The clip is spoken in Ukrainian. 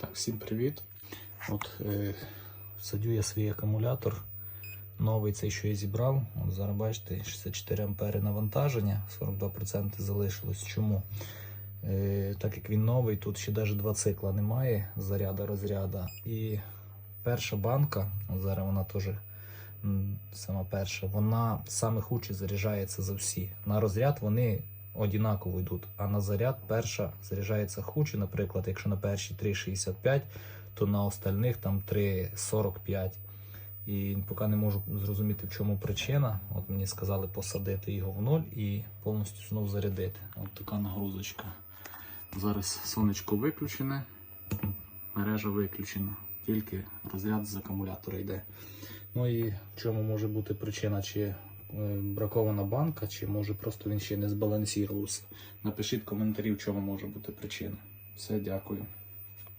Так, всім привіт. От е, садю я свій акумулятор. Новий цей, що я зібрав. От зараз бачите, 64 ампери навантаження, 42% залишилось. Чому? Е, так як він новий, тут ще навіть два цикла немає заряда розряда. І перша банка, зараз вона теж сама перша, вона саме хуче заряджається за всі. На розряд вони однаково йдуть, а на заряд перша заряджається хуче, наприклад, якщо на першій 3,65, то на остальних там 3,45. І поки не можу зрозуміти, в чому причина. От мені сказали посадити його в ноль і повністю знов зарядити. От така нагрузочка. Зараз сонечко виключене, мережа виключена, тільки розряд з акумулятора йде. Ну і в чому може бути причина? Чи бракована банка, чи може просто він ще не збалансувався. Напишіть коментарі, в чому може бути причина. Все, дякую.